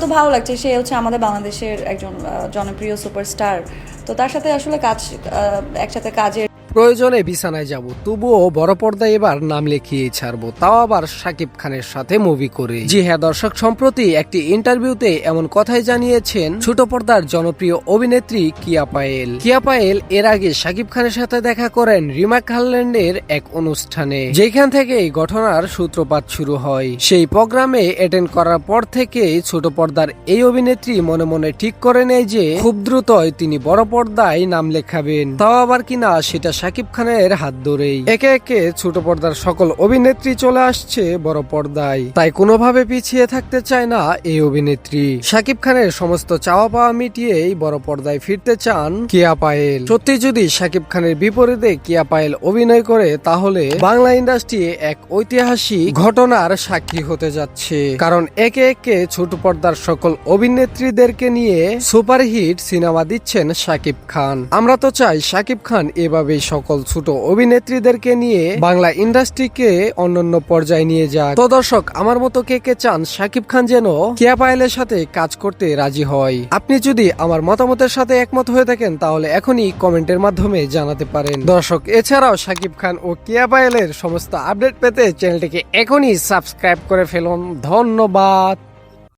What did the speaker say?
তো ভালো লাগছে। সে হচ্ছে আমাদের বাংলাদেশের একজন জনপ্রিয় সুপারস্টার। তো তার সাথে আসলে কাজ একসাথে কাজের প্রয়োজনে বিছানায় যাব। তবুও বড় পর্দায় এবার নাম লিখিয়ে ছাড়বো। তাও আবার সাকিব খানের সাথে মুভি করে। জি হ্যাঁ দর্শক, সম্প্রতি একটি ইন্টারভিউতে এমন কথাই জানিয়েছেন ছোট পর্দার জনপ্রিয় অভিনেত্রী কিয়া পায়েল। কিয়া পায়েল এর আগে সাকিব খানের সাথে দেখা করেন রিমা খাল্যান্ডের এক অনুষ্ঠানে, যেখান থেকে এই ঘটনার সূত্রপাত শুরু হয়। সেই প্রোগ্রামে অ্যাটেন্ড করার পর থেকে ছোট পর্দার এই অভিনেত্রী মনে মনে ঠিক করে নেয় যে, খুব দ্রুতই তিনি বড় পর্দায় নাম লেখাবেন। তাও আবার কিনা সেটা শাকিব খানের হাত ধরেই। একে একে ছোট পর্দার সকল অভিনেত্রী চলে আসছে বড় পর্দায়। তাই কোনোভাবে পিছিয়ে থাকতে চায় না এই অভিনেত্রী। শাকিব খানের সমস্ত চাওয়া পাওয়া মিটিয়েই বড় পর্দায় ফিরতে চান কিয়া পায়েল। সত্যি যদি শাকিব খানের বিপরীতে কিয়া পায়েল অভিনয় করে, তাহলে বাংলা ইন্ডাস্ট্রি এক ঐতিহাসিক ঘটনার সাক্ষী হতে যাচ্ছে। কারণ একে একে ছোট পর্দার সকল অভিনেত্রীদেরকে নিয়ে সুপারহিট সিনেমা দিচ্ছেন শাকিব খান। আমরা তো চাই শাকিব খান এভাবে সকল ছোট অভিনেত্রীদেরকে নিয়ে বাংলা ইন্ডাস্ট্রিকে অন্যান্য পর্যায়ে নিয়ে যাক। তো দর্শক, আমার মতো কে কে চান শাকিব খান যেন কিয়া পায়েলের সাথে কাজ করতে রাজি হয়? আপনি যদি আমার মতামতের সাথে একমত হয়ে থাকেন, তাহলে এখনই কমেন্টের মাধ্যমে জানাতে পারেন। দর্শক, এছাড়াও শাকিব খান ও কিয়া পায়েলের সমস্ত আপডেট পেতে চ্যানেলটিকে এখনই সাবস্ক্রাইব করে ফেলুন। ধন্যবাদ।